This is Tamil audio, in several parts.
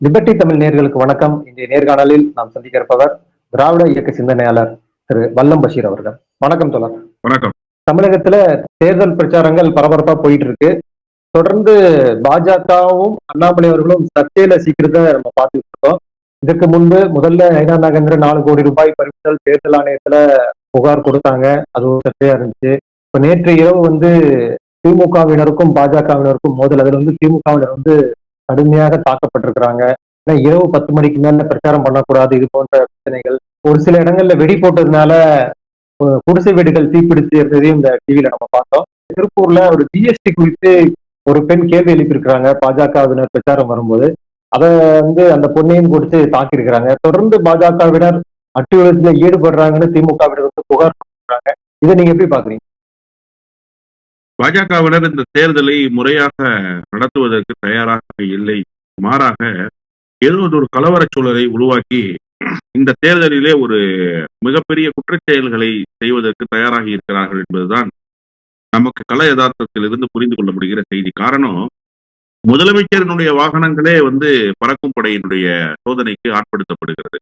லிபர்டி தமிழ் நேர்களுக்கு வணக்கம். இன்றைய நேர்காணலில் நாம் சந்திக்க இருப்பவர் திராவிட இயக்க சிந்தனையாளர் திரு வல்லம் பஷீர் அவர்கள். வணக்கம் தோழர். வணக்கம். தமிழகத்துல தேர்தல் பிரச்சாரங்கள் பரபரப்பா போயிட்டு இருக்கு தொடர்ந்து பாஜகவும் அண்ணாமலை அவர்களும் சர்ச்சையில சீக்கிரத்தை நம்ம பார்த்துட்டு இருக்கோம். இதற்கு முன்பு முதல்ல ஐநா நாகேந்திர நாலு கோடி ரூபாய் பறிமுதல் தேர்தல் ஆணையத்துல புகார் கொடுத்தாங்க. அது ஒரு சர்ச்சையா இருந்துச்சு. இப்ப நேற்று இரவு வந்து திமுகவினருக்கும் பாஜகவினருக்கும் மோதல். அதுல வந்து திமுகவினர் வந்து கடுமையாக தாக்கப்பட்டிருக்கிறாங்க. ஏன்னா இரவு பத்து மணிக்கு மேல பிரச்சாரம் பண்ணக்கூடாது இது போன்ற பிரச்சனைகள். ஒரு சில இடங்கள்ல வெடி போட்டதுனால குடிசை வீடுகள் தீப்பிடித்து இருந்ததையும் இந்த டிவியில நம்ம பார்த்தோம். திருப்பூர்ல ஒரு ஜிஎஸ்டி குறித்து ஒரு பெண் கேள்வி எழுப்பியிருக்கிறாங்க பாஜகவினர் பிரச்சாரம் வரும்போது. அதை வந்து அந்த பொண்ணையும் கொடுத்து தாக்கியிருக்கிறாங்க. தொடர்ந்து பாஜகவினர் அட்டுழியத்துல ஈடுபடுறாங்கன்னு திமுகவினர் வந்து புகார் கொடுக்குறாங்க. இதை நீங்க எப்படி பாக்குறீங்க பாஜகவினர் இந்த தேர்தலை முறையாக நடத்துவதற்கு தயாராக இல்லை. மாறாக ஏதோ ஒரு கலவரச் சூழலை உருவாக்கி இந்த தேர்தலிலே ஒரு மிகப்பெரிய குற்றச்செயல்களை செய்வதற்கு தயாராகி இருக்கிறார்கள் என்பதுதான் நமக்கு கள யதார்த்தத்திலிருந்து புரிந்து கொள்ள முடிகிற செய்தி. காரணம் முதலமைச்சரினுடைய வாகனங்களே வந்து பறக்கும் படையினுடைய சோதனைக்கு ஆட்படுத்தப்படுகிறது.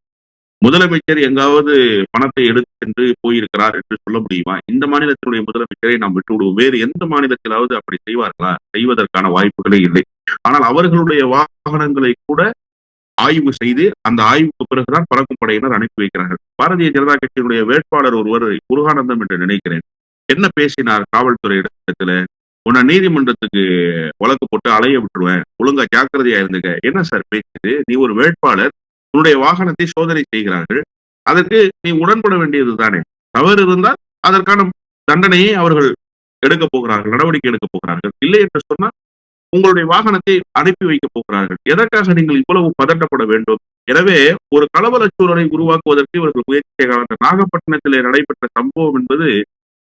முதலமைச்சர் எங்காவது பணத்தை எடுத்து சென்று போயிருக்கிறார் என்று சொல்ல முடியுமா? இந்த மாநிலத்தினுடைய முதலமைச்சரை நாம் விட்டு விடுவோம் வேறு எந்த மாநிலத்திலாவது அப்படி செய்வார்களா? செய்வதற்கான வாய்ப்புகளே இல்லை. ஆனால் அவர்களுடைய வாகனங்களை கூட ஆய்வு செய்து அந்த ஆய்வுக்கு பிறகுதான் பறக்கும் படையினர் அனுப்பி வைக்கிறார்கள். பாரதிய ஜனதா கட்சியினுடைய வேட்பாளர் ஒருவர் முருகானந்தம் என்று நினைக்கிறேன். என்ன பேசினார் காவல்துறை இடத்துல? உன்னை நீதிமன்றத்துக்கு வழக்கு போட்டு அலைய விட்டுருவேன். ஒழுங்கா ஜாக்கிரதையா இருந்துக்க. என்ன சார் பேசுது நீ ஒரு வேட்பாளர் உன்னுடைய வாகனத்தை சோதனை செய்கிறார்கள். அதற்கு நீ உடன்பட வேண்டியது தானே தவறு இருந்தால் அதற்கான தண்டனையை அவர்கள் எடுக்க போகிறார்கள் நடவடிக்கை எடுக்க போகிறார்கள். இல்லை என்று சொன்னால் உங்களுடைய வாகனத்தை அனுப்பி வைக்க போகிறார்கள். எதற்காக நீங்கள் இவ்வளவு பதட்டப்பட வேண்டும்? எனவே ஒரு கலவர சூழலை உருவாக்குவதற்கு இவர்கள் முயற்சி செய்கிறார்கள். நாகப்பட்டினத்திலே நடைபெற்ற சம்பவம் என்பது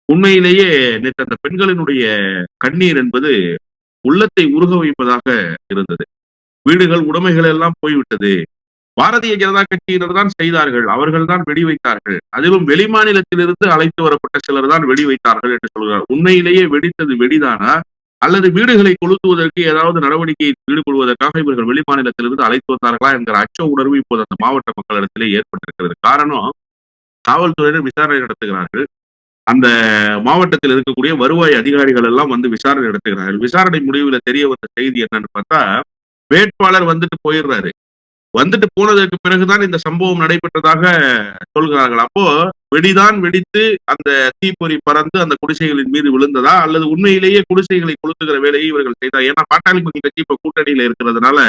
உண்மையிலேயே நேற்று அந்த பெண்களினுடைய கண்ணீர் என்பது உள்ளத்தை உருக வைப்பதாக இருந்தது. வீடுகள் உடைமைகள் எல்லாம் போய்விட்டது. பாரதிய ஜனதா கட்சியினர் தான் செய்தார்கள் அவர்கள் தான் வெடி வைத்தார்கள். அதிலும் வெளிமாநிலத்திலிருந்து அழைத்து வரப்பட்ட சிலர் தான் வெடி வைத்தார்கள் என்று சொல்கிறார். உண்மையிலேயே வெடித்தது வெடிதானா? அல்லது வீடுகளை கொளுத்துவதற்கு ஏதாவது நடவடிக்கையை ஈடுபடுவதற்காக இவர்கள் வெளிமாநிலத்திலிருந்து அழைத்து வந்தார்களா என்கிற அச்ச உணர்வு இப்போது அந்த மாவட்ட மக்களிடத்திலே ஏற்பட்டிருக்கிறது. காரணம் காவல்துறையினர் விசாரணை நடத்துகிறார்கள். அந்த மாவட்டத்தில் இருக்கக்கூடிய வருவாய் அதிகாரிகள் எல்லாம் வந்து விசாரணை நடத்துகிறார்கள். விசாரணை முடிவுல தெரிய வந்த செய்தி என்னன்னு பார்த்தா வேட்பாளர் வந்துட்டு போயிடுறாரு. வந்துட்டு போனதற்கு பிறகுதான் இந்த சம்பவம் நடைபெற்றதாக சொல்கிறார்கள். அப்போ வெடிதான் வெடித்து அந்த தீப்பொறி பறந்து அந்த குடிசைகளின் மீது விழுந்ததா? அல்லது உண்மையிலேயே குடிசைகளை கொளுத்துகிற வேலையை இவர்கள் செய்தார்? ஏன்னா பாட்டாளி மக்கள் கட்சி இப்ப கூட்டணியில இருக்கிறதுனால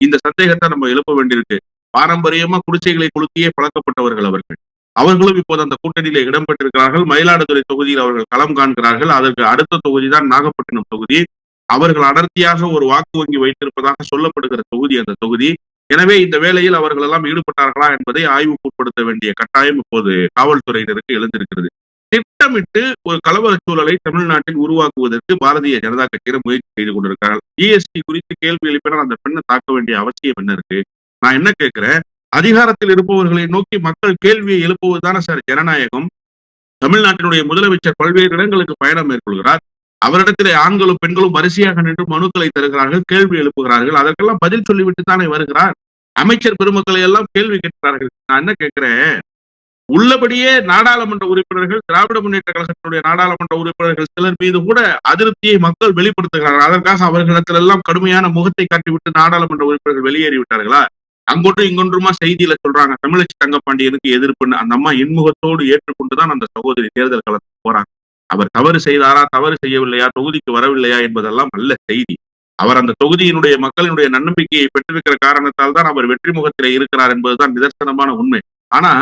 இந்த சந்தேகத்தை நம்ம எழுப்ப வேண்டியிருக்கு. பாரம்பரியமா குடிசைகளை கொளுத்தியே பழக்கப்பட்டவர்கள் அவர்கள். அவர்களும் இப்போது அந்த கூட்டணியில இடம்பெற்றிருக்கிறார்கள். மயிலாடுதுறை தொகுதியில் அவர்கள் களம் காண்கிறார்கள். அதற்கு அடுத்த தொகுதி தான் நாகப்பட்டினம் தொகுதி. அவர்கள் அடர்த்தியாக ஒரு வாக்கு வங்கி வைத்திருப்பதாக சொல்லப்படுகிற தொகுதி அந்த தொகுதி. எனவே இந்த வேலையில் அவர்கள் எல்லாம் ஈடுபட்டார்களா என்பதை ஆய்வுக்குட்படுத்த வேண்டிய கட்டாயம் இப்போது காவல்துறையினருக்கு எழுந்திருக்கிறது. திட்டமிட்டு ஒரு கலவர சூழலை தமிழ்நாட்டில் உருவாக்குவதற்கு பாரதிய ஜனதா கட்சியினர் முயற்சி செய்து கொண்டிருக்கிறார்கள். ஜிஎஸ்டி குறித்து கேள்வி எழுப்பினால் அந்த பெண்ணை தாக்க வேண்டிய அவசியம் என்ன இருக்கு? நான் என்ன கேட்கிறேன்? அதிகாரத்தில் இருப்பவர்களை நோக்கி மக்கள் கேள்வியை எழுப்புவதுதானே சார் ஜனநாயகம்? தமிழ்நாட்டினுடைய முதலமைச்சர் பல்வேறு இடங்களுக்கு பயணம் மேற்கொள்கிறார். அவரிடத்திலே ஆண்களும் பெண்களும் வரிசையாக நின்று மனுக்களை தருகிறார்கள் கேள்வி எழுப்புகிறார்கள். அதற்கெல்லாம் பதில் சொல்லிவிட்டு தானே வருகிறார். அமைச்சர் பெருமக்களை எல்லாம் கேள்வி கேட்கிறார்கள். நான் என்ன கேட்கிறேன்? உள்ளபடியே நாடாளுமன்ற உறுப்பினர்கள் திராவிட முன்னேற்ற கழகத்தினுடைய நாடாளுமன்ற உறுப்பினர்கள் சிலர் மீது கூட அதிருப்தியை மக்கள் வெளிப்படுத்துகிறார்கள். அதற்காக அவர்களிடத்தில் எல்லாம் கடுமையான முகத்தை காட்டிவிட்டு நாடாளுமன்ற உறுப்பினர்கள் வெளியேறி விட்டார்களா அங்கொன்றும் இங்கொன்றுமா செய்தியில சொல்றாங்க. தமிழச்சி தங்கப்பாண்டியனுக்கு எதிர்ப்புன்னு அந்த அம்மா இன்முகத்தோடு ஏற்றுக்கொண்டுதான் அந்த சகோதரி தேர்தல் களத்துக்கு போறாங்க. அவர் தவறு செய்தாரா தவறு செய்யவில்லையா தொகுதிக்கு வரவில்லையா என்பதெல்லாம் நல்ல செய்தி. அவர் அந்த தொகுதியினுடைய மக்களினுடைய நன்னம்பிக்கையை பெற்றிருக்கிற காரணத்தால் தான் அவர் வெற்றி முகத்திலே இருக்கிறார் என்பதுதான் நிதர்சனமான உண்மை. ஆனா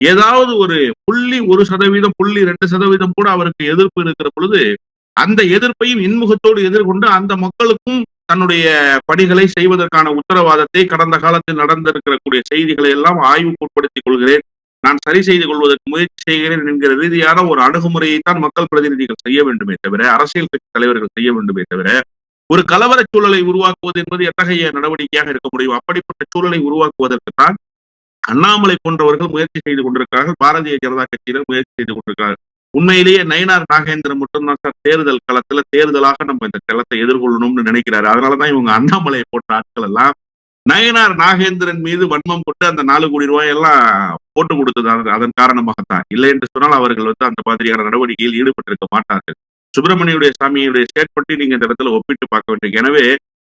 ஏதாவது ஒரு புள்ளி ஒரு சதவீதம் புள்ளி ரெண்டு சதவீதம் கூட அவருக்கு எதிர்ப்பு இருக்கிற பொழுது அந்த எதிர்ப்பையும் இன்முகத்தோடு எதிர்கொண்டு அந்த மக்களுக்கும் தன்னுடைய பணிகளை செய்வதற்கான உத்தரவாதத்தை கடந்த காலத்தில் நடந்திருக்கக்கூடிய செய்திகளை எல்லாம் ஆய்வுக்குட்படுத்திக் கொள்கிறேன். நான் சரி செய்து கொள்வதற்கு முயற்சி செய்கிறேன் என்கிற ரீதியான ஒரு அணுகுமுறையை தான் மக்கள் பிரதிநிதிகள் செய்ய வேண்டுமே தவிர அரசியல் கட்சி தலைவர்கள் செய்ய வேண்டுமே தவிர ஒரு கலவர சூழலை உருவாக்குவது என்பது எத்தகைய நடவடிக்கையாக இருக்க முடியும்? அப்படிப்பட்ட சூழலை உருவாக்குவதற்குத்தான் அண்ணாமலை போன்றவர்கள் முயற்சி செய்து கொண்டிருக்கிறார்கள். பாரதிய ஜனதா கட்சியினர் முயற்சி செய்து கொண்டிருக்கிறார்கள். உண்மையிலேயே நயினார் நாகேந்திரன் மட்டும்தான் சார் தேர்தல் களத்துல தேர்தலாக நம்ம இந்த களத்தை எதிர்கொள்ளணும்னு நினைக்கிறாரு. அதனாலதான் இவங்க அண்ணாமலையை போட்ட ஆட்கள் எல்லாம் நயனார் நாகேந்திரன் மீது வன்மம் கொண்டு அந்த நாலு கோடி ரூபாய் எல்லாம் போட்டு கொடுத்தது அதன்- காரணமாகத்தான். இல்லை என்று சொன்னால் அவர்கள் வந்து அந்த மாதிரியான நடவடிக்கையில் ஈடுபட்டிருக்க மாட்டார்கள். சுப்பிரமணியுடைய சாமியுடைய ஸ்டேட்மெண்ட்டை நீங்க இந்த இடத்துல ஒப்பிட்டு பார்க்க வேண்டும். எனவே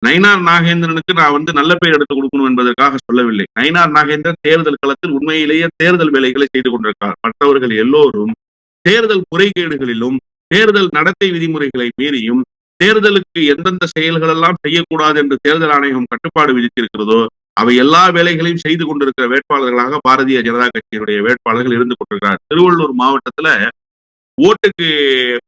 நயினார் நாகேந்திரனுக்கு நான் வந்து நல்ல பெயர் எடுத்து கொடுக்கணும் என்பதற்காக சொல்லவில்லை. நயினார் நாகேந்திரன் தேர்தல் களத்தில் உண்மையிலேயே தேர்தல் வேலைகளை செய்து கொண்டிருக்கார். மற்றவர்கள் எல்லோரும் தேர்தல் குறைகேடுகளிலும் தேர்தல் நடத்தை விதிமுறைகளை மீறியும் தேர்தலுக்கு எந்தெந்த செயல்கள் எல்லாம் செய்யக்கூடாது என்று தேர்தல் ஆணையம் கட்டுப்பாடு விதித்திருக்கிறதோ அவை எல்லா வேலைகளையும் செய்து கொண்டிருக்கிற வேட்பாளர்களாக பாரதிய ஜனதா கட்சியினுடைய வேட்பாளர்கள் இருந்து கொண்டிருக்கிறார். திருவள்ளூர் மாவட்டத்துல ஓட்டுக்கு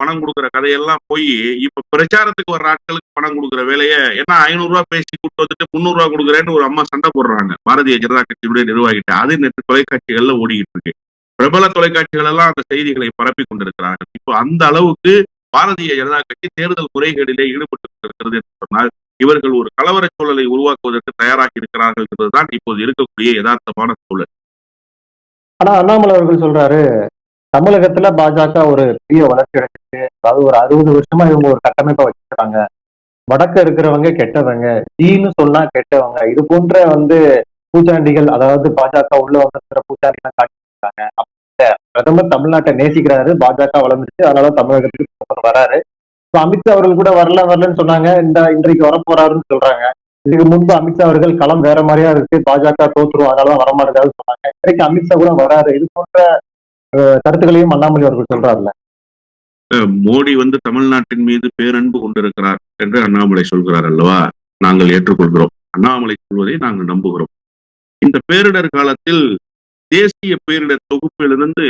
பணம் கொடுக்குற கதையெல்லாம் போய் இப்ப பிரச்சாரத்துக்கு வர்ற ஆட்களுக்கு பணம் கொடுக்கிற வேலையை என்ன ஐநூறு ரூபாய் பேசி கூட்டு வந்துட்டு முந்நூறு ரூபாய் கொடுக்குறேன்னு ஒரு அம்மா சண்டை போடுறாங்க. பாரதிய ஜனதா கட்சியினுடைய நிர்வாகிட்ட அது நேற்று தொலைக்காட்சிகள்ல ஓடிக்கிட்டு இருக்கு. பிரபல தொலைக்காட்சிகள் எல்லாம் அந்த செய்திகளை பரப்பி கொண்டிருக்கிறார்கள். இப்போ அந்த அளவுக்கு பாரதிய ஜனதா கட்சி தேர்தல் முறைகேடிலே ஈடுபட்டு இருக்கிறது என்று சொன்னால் இவர்கள் ஒரு கலவர சூழலை உருவாக்குவதற்கு தயாராகி இருக்கிறார்கள் என்பதுதான் இப்போது இருக்கக்கூடிய யதார்த்தமான சூழல். ஆனா அண்ணாமலை அவர்கள் சொல்றாரு தமிழகத்துல பாஜக ஒரு பெரிய வளர்ச்சி அடைஞ்சிருக்கு. அதாவது ஒரு அறுபது வருஷமா இவங்க ஒரு கட்டமைப்பை வச்சிருக்காங்க வடக்க இருக்கிறவங்க கெட்டவங்க ஜீன்னு சொன்னா கெட்டவங்க. இது போன்ற வந்து பூச்சாண்டிகள் அதாவது பாஜக உள்ள வந்திருக்கிற பூச்சாண்டிகள் காட்டியிருக்காங்க. பிரதமர் தமிழ்நாட்டை நேசிக்கிறாரு பாஜக வளர்ந்துச்சு அதனால தமிழகத்துக்கு பிரதமர் வராரு. அமித்ஷா அவர்கள் கூட வரல வரலன்னு சொன்னாங்க. இந்த இன்றைக்கு வரப்போறாருன்னு சொல்றாங்க. இதுக்கு முன்பு அமித்ஷா அவர்கள் களம் வேற மாதிரியா இருக்கு. பாஜக தோத்துரும் அதனாலதான் வரமாட்டேங்காதுன்னு சொன்னாங்க. இன்றைக்கு அமித்ஷா கூட வராரு. இது போன்ற கருத்துக்களையும் அண்ணாமலை அவர்கள் சொல்றாருல்ல. மோடி வந்து தமிழ்நாட்டின் மீது பேரன்பு கொண்டிருக்கிறார் என்று அண்ணாமலை சொல்கிறார் அல்லவா? நாங்கள் ஏற்றுக்கொள்கிறோம். அண்ணாமலை சொல்வதை நாங்கள் நம்புகிறோம். இந்த பேரிடர் காலத்தில் தேசிய பேரிடர் தொகுப்பிலிருந்து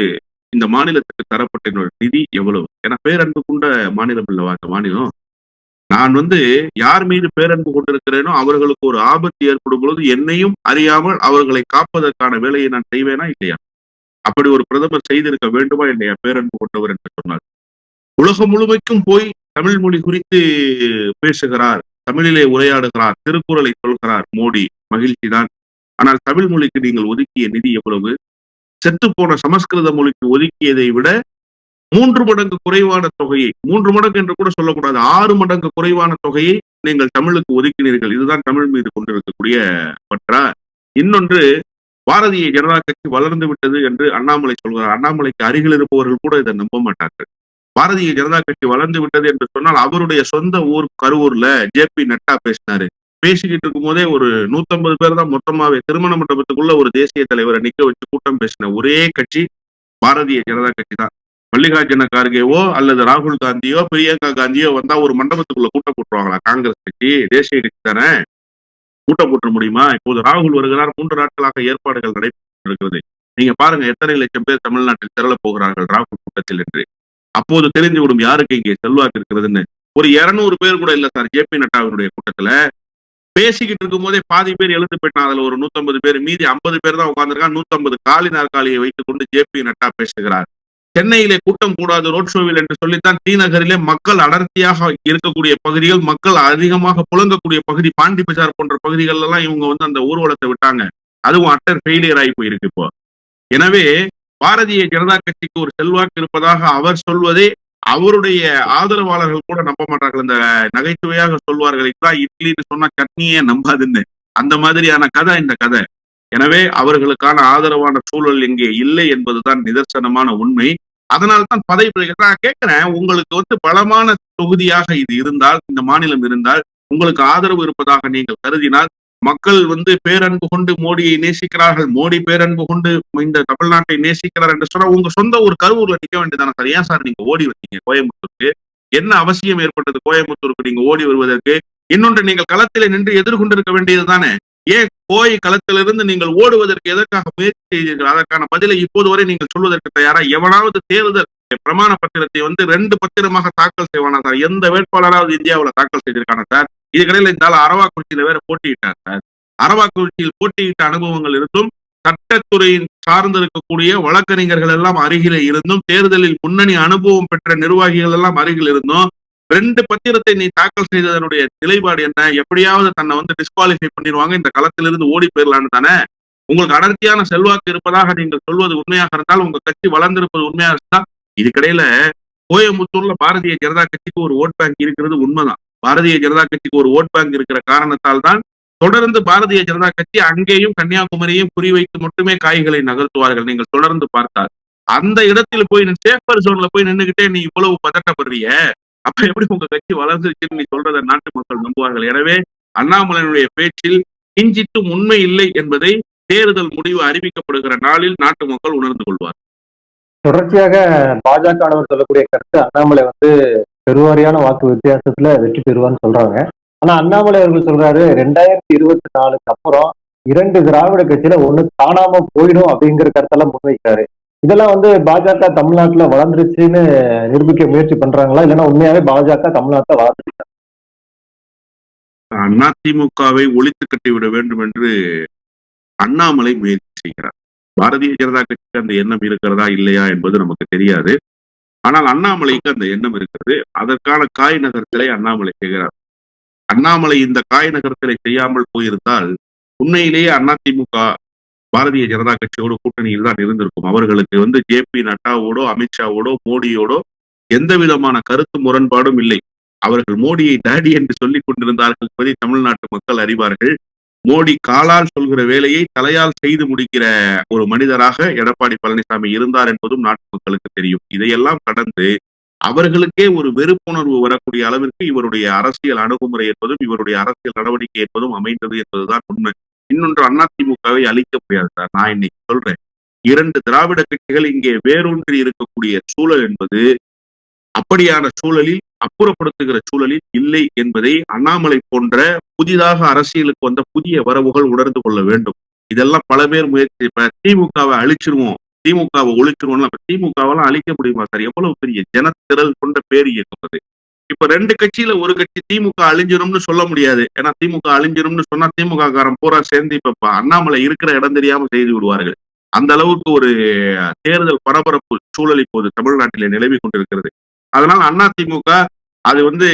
இந்த மாநிலத்துக்கு தரப்பட்ட நிதி எவ்வளவு? ஏன்னா பேரன்பு கொண்ட மாநிலம் இல்லவா இந்த மாநிலம்? நான் வந்து யார் மீது பேரன்பு கொண்டிருக்கிறேனோ அவர்களுக்கு ஒரு ஆபத்து ஏற்படும் பொழுது என்னையும் அறியாமல் அவர்களை காப்பதற்கான வேலையை நான் செய்வேனா இல்லையா? அப்படி ஒரு பிரதமர் செய்திருக்க வேண்டுமா இல்லையா பேரன்பு கொண்டவர் என்று சொன்னார் உலகம் முழுமைக்கும் போய் தமிழ் மொழி குறித்து பேசுகிறார் தமிழிலே உரையாடுகிறார் திருக்குறளை சொல்கிறார் மோடி மகிழ்ச்சி தான் ஆனால் தமிழ் மொழிக்கு நீங்கள் ஒதுக்கிய நிதி எவ்வளவு? செத்துப்போன சமஸ்கிருத மொழிக்கு ஒதுக்கியதை விட மூன்று மடங்கு குறைவான தொகையை மூன்று மடங்கு என்று கூட சொல்லக்கூடாது ஆறு மடங்கு குறைவான தொகையை நீங்கள் தமிழுக்கு ஒதுக்கினீர்கள். இதுதான் தமிழ் மீது கொண்டிருக்கக்கூடிய பற்றா. இன்னொன்று பாரதிய ஜனதா கட்சி வளர்ந்து விட்டது என்று அண்ணாமலை சொல்கிறார். அண்ணாமலைக்கு அருகில் இருப்பவர்கள் கூட இதை நம்ப மாட்டார்கள். பாரதிய ஜனதா கட்சி வளர்ந்து விட்டது என்று சொன்னால் அவருடைய சொந்த ஊர் கரூர்ல ஜே பி நட்டா பேசினாரு. பேசிக்கிட்டு இருக்கும் போதே ஒரு நூத்தம்பது பேர் தான் மொத்தமாவே திருமண மண்டபத்துக்குள்ள ஒரு தேசிய தலைவரை நிக்க வச்சு கூட்டம் பேசின ஒரே கட்சி பாரதிய ஜனதா கட்சி தான். மல்லிகார்ஜுன கார்கேவோ அல்லது ராகுல் காந்தியோ பிரியங்கா காந்தியோ வந்தா ஒரு மண்டபத்துக்குள்ள கூட்டம் போட்டுருவாங்களா? காங்கிரஸ் கட்சி தேசிய கட்சி தானே? கூட்டம் போட்ட முடியுமா? இப்போது ராகுல் வருகிறார். மூன்று நாட்களாக ஏற்பாடுகள் நடைபெற்றிருக்கிறது. நீங்க பாருங்க எத்தனை லட்சம் பேர் தமிழ்நாட்டில் திரள போகிறார்கள் ராகுல் கூட்டத்தில் என்று. அப்போது தெரிந்துவிடும் யாருக்கு இங்கே செல்வாக்கு இருக்கிறதுன்னு. ஒரு இருநூறு பேர் கூட இல்ல சார் ஜே பி நட்டாவினுடைய கூட்டத்துல. பேசிக்கிட்டு இருக்கும் போதே பாதி பேர் எழுந்து போயிட்டான் அதுல ஒரு நூத்தம்பது பேர் மீதி ஐம்பது பேர் தான் உட்காந்துருக்கான் நூத்தம்பது காலி நாற்காலியை வைத்துக் கொண்டு ஜே பி நட்டா பேசுகிறார். சென்னையிலே கூட்டம் கூடாது ரோட் ஷோவில் என்று சொல்லித்தான் டி நகரிலே மக்கள் அடர்த்தியாக இருக்கக்கூடிய பகுதிகள் மக்கள் அதிகமாக புழங்கக்கூடிய பகுதி பாண்டி பஜார் போன்ற பகுதிகள் எல்லாம் இவங்க வந்து அந்த ஊர்வலத்தை விட்டாங்க. அதுவும் அட்டர் ஃபெயிலியர் ஆகி போயிருக்கு இப்போ. எனவே பாரதிய ஜனதா கட்சிக்கு ஒரு செல்வாக்கு இருப்பதாக அவர் சொல்வதே அவருடைய ஆதரவாளர்கள் கூட நம்ப மாட்டார்கள். இந்த நகைச்சுவையாக சொல்வார்கள் இதுதான் இட்லின்னு சொன்னா சட்னியே நம்பாதுன்னு. அந்த மாதிரியான கதை இந்த கதை. எனவே அவர்களுக்கான ஆதரவான சூழல் இங்கே இல்லை என்பதுதான் நிதர்சனமான உண்மை. அதனால்தான் பதவி நான் கேட்கிறேன் உங்களுக்கு வந்து பலமான தொகுதியாக இது இருந்தால் இந்த மாநிலம் இருந்தால் உங்களுக்கு ஆதரவு இருப்பதாக நீங்கள் கருதினால் மக்கள் வந்து பேரன்பு கொண்டு மோடியை நேசிக்கிறார்கள். மோடி பேரன்பு கொண்டு இந்த தமிழ்நாட்டை நேசிக்கிறார் என்று சொன்னா உங்க சொந்த ஒரு கருவூர்ல நிக்க வேண்டியதான சார்? ஏன் சார் நீங்க ஓடி வந்தீங்க கோயம்புத்தூருக்கு? என்ன அவசியம் ஏற்பட்டது கோயம்புத்தூருக்கு நீங்க ஓடி வருவதற்கு? இன்னொன்று நீங்கள் களத்திலே நின்று எதிர்கொண்டிருக்க வேண்டியது தானே ஏன் கோய் களத்திலிருந்து நீங்கள் ஓடுவதற்கு எதற்காக முயற்சி செய்தீர்கள்? அதற்கான பதிலை இப்போது வரை நீங்கள் சொல்வதற்கு தயாரா? எவனாவது தேர்தல் பிரமாண பத்திரத்தை வந்து ரெண்டு பத்திரமாக தாக்கல் செய்வானா சார்? எந்த வேட்பாளராவது இந்தியாவில் தாக்கல் செய்திருக்கானா சார்? இதுக்கடையில இந்த ஆள் அரவாக்குறிச்சியில வேற போட்டியிட்டார் சார் அரவாக்குறிச்சியில் போட்டியிட்ட அனுபவங்கள் இருந்தும் சட்டத்துறையின் சார்ந்திருக்கக்கூடிய வழக்கறிஞர்கள் எல்லாம் அருகிலே இருந்தும் தேர்தலில் முன்னணி அனுபவம் பெற்ற நிர்வாகிகள் எல்லாம் அருகில் இருந்தும் ரெண்டு பத்திரத்தை நீ தாக்கல் செய்ததனுடைய நிலைப்பாடு என்ன? எப்படியாவது தன்னை வந்து டிஸ்குவாலிஃபை பண்ணிடுவாங்க இந்த களத்திலிருந்து ஓடி போயிடலான்னு தானே? உங்களுக்கு அடர்த்தியான செல்வாக்கு இருப்பதாக நீங்கள் சொல்வது உண்மையாக இருந்தால் உங்க கட்சி வளர்ந்திருப்பது உண்மையாக இருந்தால் இதுக்கிடையில கோயம்புத்தூர்ல பாரதிய ஜனதா கட்சிக்கு ஒரு ஓட் பேங்க் இருக்கிறது உண்மைதான். பாரதிய ஜனதா கட்சிக்கு ஒரு ஓட் பேங்க் இருக்கிற காரணத்தால் தான் தொடர்ந்து பாரதிய ஜனதா கட்சி அங்கேயும் கன்னியாகுமரியும் குறிவைத்து மட்டுமே காய்களை நகர்த்துவார்கள். நீங்கள் தொடர்ந்து பார்த்தால். அந்த இடத்துல போய் சேஃபர் ஜோன்ல போய் நின்னுகிட்டே நீ இவ்வளவு பதட்டப்படுறிய? அப்ப எப்படி உங்க கட்சி வளர்ந்துருச்சுன்னு நீ சொல்றதை நாட்டு மக்கள் நம்புவார்கள். எனவே அண்ணாமலையினுடைய பேச்சில் கிஞ்சித்தும் உண்மை இல்லை என்பதை தேர்தல் முடிவு அறிவிக்கப்படுகிற நாளில் நாட்டு மக்கள் உணர்ந்து கொள்வார் தொடர்ச்சியாக பாஜக சொல்லக்கூடிய கருத்து அண்ணாமலை வந்து பெருவாரியான வாக்கு வித்தியாசத்துல வெற்றி பெறுவான்னு சொல்றாங்க. ஆனா அண்ணாமலை அவர்கள் சொல்றாரு ரெண்டாயிரத்தி இருபத்தி நாலுக்கு அப்புறம் இரண்டு திராவிட கட்சியில ஒண்ணு காணாம போயிடும் அப்படிங்கிற கருத்தெல்லாம் முன்வைக்கிறாரு. இதெல்லாம் வந்து பாஜக தமிழ்நாட்டுல வளர்ந்துருச்சுன்னு நிரூபிக்க முயற்சி பண்றாங்களா? இல்லைன்னா உண்மையாவே பாஜக தமிழ்நாட்டுல வளர்ந்துருச்சா? அதிமுகவை ஒழித்து கட்டிவிட வேண்டும் என்று அண்ணாமலை முயற்சி செய்கிறார். பாரதிய ஜனதா கட்சிக்கு அந்த எண்ணம் இருக்கிறதா இல்லையா என்பது நமக்கு தெரியாது. ஆனால் அண்ணாமலைக்கு அந்த எண்ணம் இருக்கிறது. அதற்கான காய் நகர்த்தலை அண்ணாமலை செய்கிறார். அண்ணாமலை இந்த காய் நகர்த்தலை செய்யாமல் போயிருந்தால் உண்மையிலேயே அதிமுக பாரதிய ஜனதா கட்சியோட கூட்டணியில் தான் இருந்திருக்கும். அவர்களுக்கு வந்து ஜே பி நட்டாவோடோ அமித்ஷாவோடோ மோடியோடோ எந்த விதமான கருத்து முரண்பாடும் இல்லை. அவர்கள் மோடியை டேடி என்று சொல்லிக் கொண்டிருந்தார்கள் என்பதை தமிழ்நாட்டு மக்கள் அறிவார்கள். மோடி காலால் சொல்கிற வேலையை தலையால் செய்து முடிக்கிற ஒரு மனிதராக எடப்பாடி பழனிசாமி இருந்தார் என்பதும் நாட்டு மக்களுக்கு தெரியும். இதையெல்லாம் கடந்து அவர்களுக்கே ஒரு வெறுப்புணர்வு வரக்கூடிய அளவிற்கு இவருடைய அரசியல் அணுகுமுறை என்பதும் இவருடைய அரசியல் நடவடிக்கை என்பதும் அமைந்தது என்பதுதான் உண்மை. இன்னொன்று அதிமுகவை அழிக்க முடியாது சார். நான் இன்னைக்கு சொல்றேன். இரண்டு திராவிட கட்சிகள் இங்கே வேரூன்றி இருக்கக்கூடிய சூழல் என்பது அப்படியான சூழலில் அப்புறப்படுத்துகிற சூழலில் இல்லை என்பதை அண்ணாமலை போன்ற புதிதாக அரசியலுக்கு வந்த புதிய வரவுகள் உணர்ந்து கொள்ள வேண்டும். இதெல்லாம் பல பேர் முயற்சி இப்ப திமுகவை அழிச்சிருவோம் திமுகவை ஒழிச்சிருவோம்னா இப்ப திமுகவெல்லாம் அழிக்க முடியுமா சார்? எவ்வளவு பெரிய ஜனத்திரல் கொண்ட பேர் இயக்கம் அது இப்ப ரெண்டு கட்சியில ஒரு கட்சி திமுக அழிஞ்சிரும்னு சொல்ல முடியாது. ஏன்னா திமுக அழிஞ்சிரும்னு சொன்னா திமுக காரன் பூரா சேர்ந்து இப்ப அண்ணாமலை இருக்கிற இடம் தெரியாம செய்து விடுவார்கள். அந்த அளவுக்கு ஒரு தேர்தல் பரபரப்பு சூழல் இப்போது தமிழ்நாட்டிலே நிலவி கொண்டிருக்கிறது. அதனால் அதிமுக அது வந்து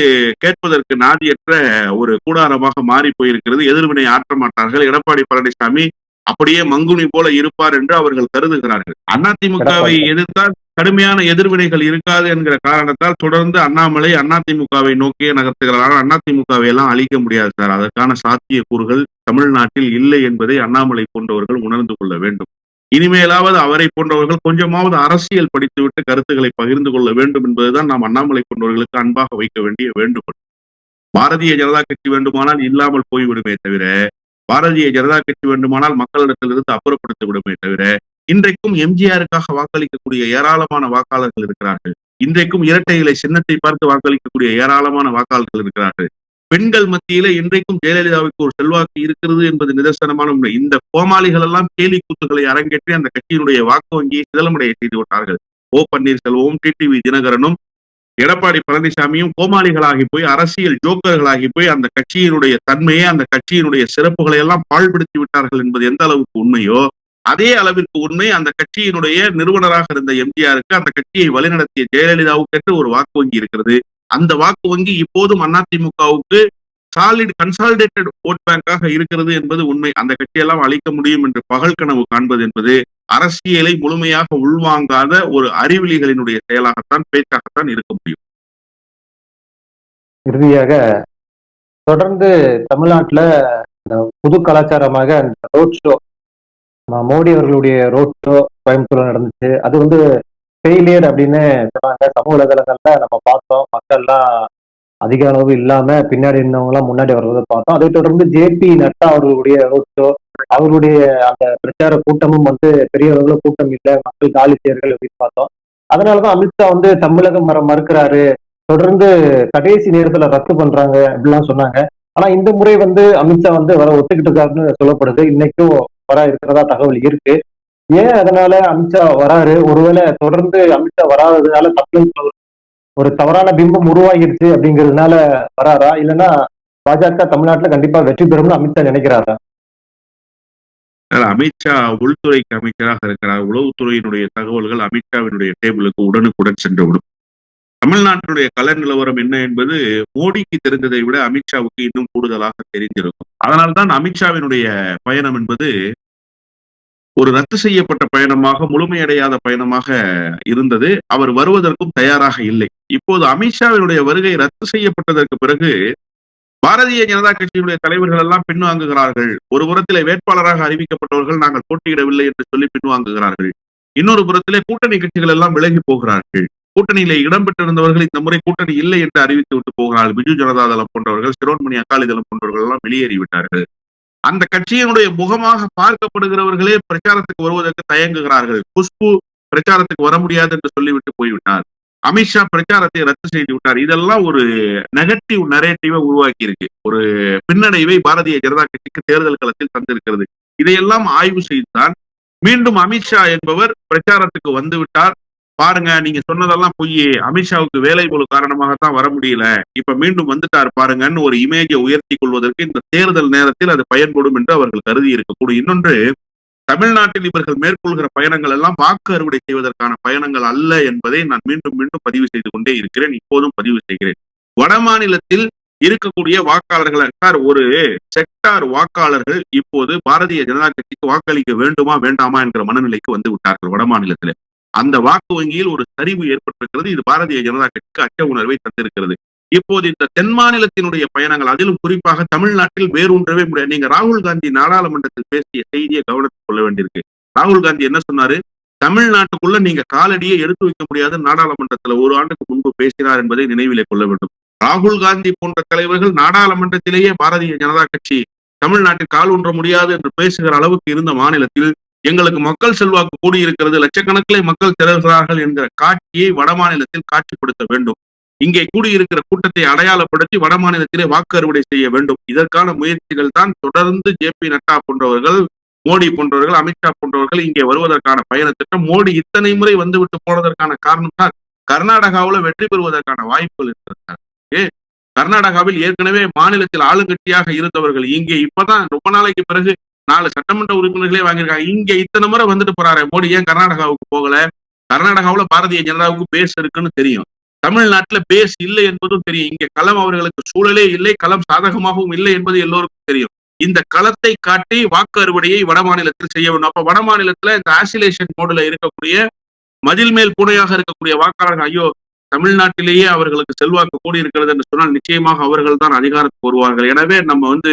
கேட்பதற்கு நாதியற்ற ஒரு கூடாரமாக மாறி போயிருக்கிறது. எதிர்வினை ஆற்ற மாட்டார்கள். எடப்பாடி பழனிசாமி அப்படியே மங்குனி போல இருப்பார் என்று அவர்கள் கருதுகிறார்கள். அதிமுகவை எதிர்த்தால் கடுமையான எதிர்வினைகள் இருக்காது என்கிற காரணத்தால் தொடர்ந்து அண்ணாமலை அதிமுகவை நோக்கியே நகர்த்துகிறார். அதிமுகவை எல்லாம் அழிக்க முடியாது சார். அதற்கான சாத்திய கூறுகள் தமிழ்நாட்டில் இல்லை என்பதை அண்ணாமலை போன்றவர்கள் உணர்ந்து கொள்ள வேண்டும். இனிமேலாவது அவரை போன்றவர்கள் கொஞ்சமாவது அரசியல் படித்துவிட்டு கருத்துக்களை பகிர்ந்து கொள்ள வேண்டும் என்பதுதான் நாம் அண்ணாமலை போன்றவர்களுக்கு அன்பாக வைக்க வேண்டிய வேண்டுகோள். பாரதிய ஜனதா கட்சி வேண்டுமானால் இல்லாமல் போய்விடுமே தவிர பாரதிய ஜனதா கட்சி வேண்டுமானால் மக்களிடத்திலிருந்து அப்புறப்படுத்தி விடுமே தவிர இன்றைக்கும் எம்ஜிஆருக்காக வாக்களிக்கக்கூடிய ஏராளமான வாக்காளர்கள் இருக்கிறார்கள். இன்றைக்கும் இரட்டை இலை சின்னத்தை பார்த்து வாக்களிக்கக்கூடிய ஏராளமான வாக்காளர்கள் இருக்கிறார்கள். பெண்கள் மத்தியில இன்றைக்கும் ஜெயலலிதாவுக்கு ஒரு செல்வாக்கு இருக்கிறது என்பது நிதர்சனமான உண்மை. இந்த கோமாளிகள் எல்லாம் கேலி கூத்துக்களை அரங்கேற்றி அந்த கட்சியினுடைய வாக்கு வங்கியை சிதலமடைய செய்து விட்டார்கள் ஓ பன்னீர்செல்வமும் டிடிவி தினகரனும் எடப்பாடி பழனிசாமியும் கோமாளிகளாகி போய் அரசியல் ஜோக்கர்களாகி போய் அந்த கட்சியினுடைய தன்மையை அந்த கட்சியினுடைய சிறப்புகளை எல்லாம் பாழ்படுத்தி விட்டார்கள் என்பது எந்த அளவுக்கு உண்மையோ அதே அளவிற்கு உண்மை அந்த கட்சியினுடைய நிறுவனராக இருந்த எம்ஜிஆருக்கு அந்த கட்சியை வழிநடத்திய ஜெயலலிதாவுக்கு ஒரு வாக்கு வங்கி இருக்கிறது. அந்த வாக்கு வங்கி இப்போதும் அதிமுகவுக்கு சாலிட் கன்சாலிடேட்டட் ஓட் பேங்காக இருக்கிறது என்பது உண்மை. அந்த கட்சியெல்லாம் அழிக்க முடியும் என்று பகல் கனவு காண்பது என்பது அரசியலை முழுமையாக உள்வாங்காத ஒரு அறிவிலிகளினுடைய செயலாகத்தான் பேச்சாகத்தான் இருக்க முடியும். இறுதியாக தொடர்ந்து தமிழ்நாட்டில் இந்த புது கலாச்சாரமாக அந்த ரோட் ஷோ மோடி அவர்களுடைய ரோட் ஷோ கோயம்புத்தூர்ல நடந்துச்சு. அது வந்து ஃபெயிலியர் அப்படின்னு சொன்னாங்க சமூக வலைதளங்கள்ல நம்ம பார்த்தோம். மக்கள்லாம் அதிக அளவு இல்லாம பின்னாடி இருந்தவங்கலாம் முன்னாடி வர்றதை பார்த்தோம். அதை தொடர்ந்து ஜேபி நட்டா அவர்களுடைய ரோட் ஷோ அவருடைய அந்த பிரச்சார கூட்டமும் வந்து பெரிய அளவுல கூட்டம் இல்லை. மக்கள் காலி செய்யர்கள் அப்படின்னு பார்த்தோம். அதனாலதான் அமித்ஷா வந்து தமிழகம் வர மறுக்கிறாரு. தொடர்ந்து கடைசி நேரத்துல ரத்து பண்றாங்க அப்படிலாம் சொன்னாங்க. ஆனா இந்த முறை வந்து அமித்ஷா வந்து வர ஒத்துக்கிட்டு இருக்காருன்னு சொல்லப்படுது. இன்னைக்கும் வர இருக்கிறதா தகவல் இருக்கு. ஏன் அதனால அமித்ஷா வராரு? ஒருவேளை தொடர்ந்து அமித்ஷா வராததுனால தமிழகத்துல ஒரு தவறான பிம்பம் உருவாகிருச்சு அப்படிங்கிறதுனால வராரா? இல்லைன்னா பாஜக தமிழ்நாட்டுல கண்டிப்பா வெற்றி பெறும்னு அமித்ஷா நினைக்கிறாரா? அமித்ஷா உள்துறைக்கு அமைச்சராக இருக்கிறார். உளவுத்துறையினுடைய தகவல்கள் அமித்ஷாவினுடைய டேபிளுக்கு உடனுக்குடன் சென்றுவிடும் தமிழ்நாட்டினுடைய கல நிலவரம் என்ன என்பது மோடிக்கு தெரிந்ததை விட அமித்ஷாவுக்கு இன்னும் கூடுதலாக தெரிந்திருக்கும். அதனால்தான் அமித்ஷாவினுடைய பயணம் என்பது ஒரு ரத்து செய்யப்பட்ட பயணமாக முழுமையடையாத பயணமாக இருந்தது. அவர் வருவதற்கும் தயாராக இல்லை. இப்போது அமித்ஷாவினுடைய வருகை ரத்து செய்யப்பட்டதற்கு பிறகு பாரதிய ஜனதா கட்சியினுடைய தலைவர்கள் எல்லாம் பின்வாங்குகிறார்கள். ஒரு புறத்திலே வேட்பாளராக அறிவிக்கப்பட்டவர்கள் நாங்கள் போட்டியிடவில்லை என்று சொல்லி பின்வாங்குகிறார்கள். இன்னொரு புறத்திலே கூட்டணி கட்சிகள் எல்லாம் விலகி போகிறார்கள். கூட்டணியிலே இடம்பெற்றிருந்தவர்கள் இந்த முறை கூட்டணி இல்லை என்று அறிவித்து விட்டு போகிறார்கள். பிஜு ஜனதா தளம் போன்றவர்கள் சிரோன்மணி அகாலி தளம் போன்றவர்கள் எல்லாம் வெளியேறிவிட்டார்கள். அந்த கட்சியினுடைய முகமாக பார்க்கப்படுகிறவர்களே பிரச்சாரத்துக்கு வருவதற்கு தயங்குகிறார்கள். குஷ்பு பிரச்சாரத்துக்கு வர முடியாது என்று சொல்லிவிட்டு போய்விட்டார். அமித்ஷா பிரச்சாரத்தை ரத்து செய்து விட்டார். இதெல்லாம் ஒரு நெகட்டிவ் நரேட்டிவை உருவாக்கி இருக்கு ஒரு பின்னடைவை பாரதிய ஜனதா கட்சிக்கு தேர்தல் களத்தில் தந்திருக்கிறது. இதையெல்லாம் ஆய்வு செய்துதான் மீண்டும் அமித்ஷா என்பவர் பிரச்சாரத்துக்கு வந்துவிட்டார். பாருங்க நீங்க சொன்னதெல்லாம் பொய். அமித்ஷாவுக்கு வேலை போல காரணமாகத்தான் வர முடியல. இப்ப மீண்டும் வந்துட்டார் பாருங்கன்னு ஒரு இமேஜை உயர்த்தி கொள்வதற்கு இந்த தேர்தல் நேரத்தில் அது பயன்படும் என்று அவர்கள் கருதி இருக்கக்கூடும் இன்னொன்று தமிழ்நாட்டில் இவர்கள் மேற்கொள்கிற பயணங்கள் எல்லாம் வாக்கு அறுவடை செய்வதற்கான பயணங்கள் அல்ல என்பதை நான் மீண்டும் மீண்டும் பதிவு செய்து கொண்டே இருக்கிறேன். இப்போதும் பதிவு செய்கிறேன். வட மாநிலத்தில் இருக்கக்கூடிய வாக்காளர்கள் சார் ஒரு செக்டார் வாக்காளர்கள் இப்போது பாரதிய ஜனதா கட்சிக்கு வாக்களிக்க வேண்டுமா வேண்டாமா என்கிற மனநிலைக்கு வந்து விட்டார்கள் வட மாநிலத்தில். அந்த வாக்கு வங்கியில் ஒரு சரிவு ஏற்பட்டிருக்கிறது. இது பாரதிய ஜனதா கட்சிக்கு அச்ச உணர்வை தந்திருக்கிறது. இப்போது இந்த தென் மாநிலத்தினுடைய பயணங்கள் அதிலும் குறிப்பாக தமிழ்நாட்டில் வேறொன்றவே முடியாது. நீங்க ராகுல் காந்தி நாடாளுமன்றத்தில் பேசிய செய்தியை கவனத்தில் கொள்ள வேண்டியிருக்கு. ராகுல் காந்தி என்ன சொன்னாரு? தமிழ்நாட்டுக்குள்ள நீங்க காலடியை எடுத்து வைக்க முடியாது. நாடாளுமன்றத்துல ஒரு ஆண்டுக்கு முன்பு பேசினார் என்பதை நினைவிலே கொள்ள வேண்டும். ராகுல் காந்தி போன்ற தலைவர்கள் நாடாளுமன்றத்திலேயே பாரதிய ஜனதா கட்சி தமிழ்நாட்டில் கால் ஊன்ற முடியாது என்று பேசுகிற அளவுக்கு இருந்த மாநிலத்தில் எங்களுக்கு மக்கள் செல்வாக்கு கூடியிருக்கிறது லட்சக்கணக்கிலே மக்கள் திரள்கிறார்கள் என்கிற காட்சியை வடமாநிலத்தில் காட்சிப்படுத்த வேண்டும். இங்கே கூடியிருக்கிற கூட்டத்தை அடையாளப்படுத்தி வடமாநிலத்திலே வாக்கு அறுவடை செய்ய வேண்டும். இதற்கான முயற்சிகள் தான் தொடர்ந்து ஜே பி நட்டா போன்றவர்கள் மோடி போன்றவர்கள் அமித்ஷா போன்றவர்கள் இங்கே வருவதற்கான பயண திட்டம். மோடி இத்தனை முறை வந்துவிட்டு போனதற்கான காரணம் தான் கர்நாடகாவில் வெற்றி பெறுவதற்கான வாய்ப்புகள் இருக்கிறது. ஏ கர்நாடகாவில் ஏற்கனவே மாநிலத்தில் ஆளுங்கட்சியாக இருந்தவர்கள் இங்கே இப்பதான் ரொம்ப நாளைக்கு பிறகு நாலு சட்டமன்ற உறுப்பினர்களே வாங்கியிருக்காங்க. இங்க இத்தனை முறை வந்துட்டு போறாரு. மோடி ஏன் கர்நாடகாவுக்கு போகல? கர்நாடகாவில் பாரதிய ஜனதாவுக்கு பேஸ் இருக்குன்னு தெரியும். தமிழ்நாட்டுல பேஸ் இல்லை என்பதும் தெரியும். இங்க களம் அவர்களுக்கு சூழலே இல்லை களம் சாதகமாகவும் இல்லை என்பது எல்லோருக்கும் தெரியும். இந்த களத்தை காட்டி வாக்கு அறுவடையை வட மாநிலத்தில் செய்ய வேண்டும். அப்ப வட மாநிலத்துல இந்த ஆசிலேஷன் மோடுல இருக்கக்கூடிய மதில் மேல் பூனையாக இருக்கக்கூடிய வாக்காளர்கள் ஐயோ தமிழ்நாட்டிலேயே அவர்களுக்கு செல்வாக்கு கூடி இருக்கிறது என்று சொன்னால் நிச்சயமாக அவர்கள் தான் அதிகாரத்துக்கு வருவார்கள். எனவே நம்ம வந்து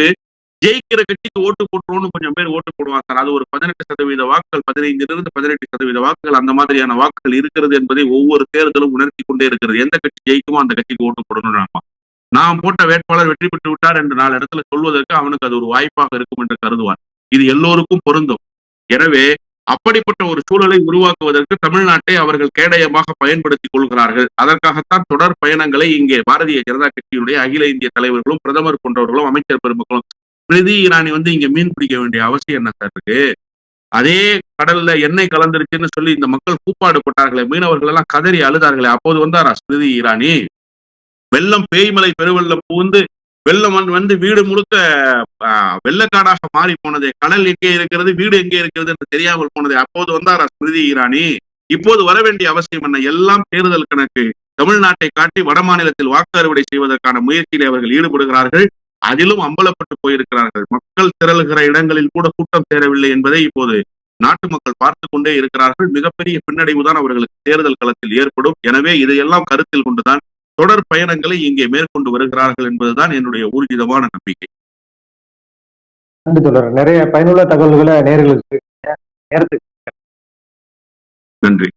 ஜெயிக்கிற கட்சிக்கு ஓட்டு போட்டுருவோம்னு கொஞ்சம் பேர் ஓட்டு போடுவாங்க சார். அது ஒரு பதினெட்டு சதவீத வாக்குகள் பதினைந்திலிருந்து பதினெட்டு சதவீத வாக்குகள் அந்த மாதிரியான வாக்குகள் இருக்கிறது என்பதை ஒவ்வொரு தேர்தலும் உணர்த்தி கொண்டே இருக்கிறது. எந்த கட்சி ஜெயிக்குமோ அந்த கட்சிக்கு ஓட்டு போடணும் நாம் போட்ட வேட்பாளர் வெற்றி பெற்று விட்டார் என்று நாலு இடத்துல சொல்வதற்கு அவனுக்கு அது ஒரு வாய்ப்பாக இருக்கும் என்று கருதுவார். இது எல்லோருக்கும் பொருந்தும். எனவே அப்படிப்பட்ட ஒரு சூழலை உருவாக்குவதற்கு தமிழ்நாட்டை அவர்கள் கேடயமாக பயன்படுத்திக் கொள்கிறார்கள். அதற்காகத்தான் தொடர் பயணங்களை இங்கே பாரதிய ஜனதா கட்சியினுடைய அகில இந்திய தலைவர்களும் பிரதமர் போன்றவர்களும் அமைச்சர் பெருமக்களும் ஸ்மிருதி இரானி வந்து இங்க மீன் பிடிக்க வேண்டிய அவசியம் என்ன சார் இருக்கு? அதே கடல்ல எண்ணெய் கலந்துருச்சுன்னு சொல்லி இந்த மக்கள் கூப்பாடு போட்டார்களே மீனவர்கள் எல்லாம் கதறி அழுதார்களே அப்போது வந்தாரா ஸ்மிருதி இராணி? வெள்ளம் பேய்மலை பெருவெள்ளம் புகுந்து வெள்ளம் வந்து வந்து வீடு முழுக்க வெள்ளக்காடாக மாறி போனதே கடல் எங்கே இருக்கிறது வீடு எங்கே இருக்கிறது என்று தெரியாமல் போனதே அப்போது வந்தாரா ஸ்மிருதி இராணி? இப்போது வர வேண்டிய அவசியம் என்ன? எல்லாம் தேர்தல் கணக்கு. தமிழ்நாட்டை காட்டி வட மாநிலத்தில் வாக்கு அறுவடை செய்வதற்கான முயற்சியில் அவர்கள் ஈடுபடுகிறார்கள். அதிலும் அம்பலப்பட்டு போயிருக்கிறார்கள். மக்கள் திரளுகிற இடங்களில் கூட கூட்டம் சேரவில்லை என்பதை இப்போது நாட்டு மக்கள் பார்த்து கொண்டே இருக்கிறார்கள். மிகப்பெரிய பின்னடைவு தான் அவர்களுக்கு தேர்தல் களத்தில் ஏற்படும். எனவே இதையெல்லாம் கருத்தில் கொண்டுதான் தொடர் பயணங்களை இங்கே மேற்கொண்டு வருகிறார்கள் என்பதுதான் என்னுடைய ஊர்ஜிதமான நம்பிக்கை. நன்றி நிறைய பயனுள்ள தகவல்களை நேர்களுக்கு நேரத்துக்கு நன்றி.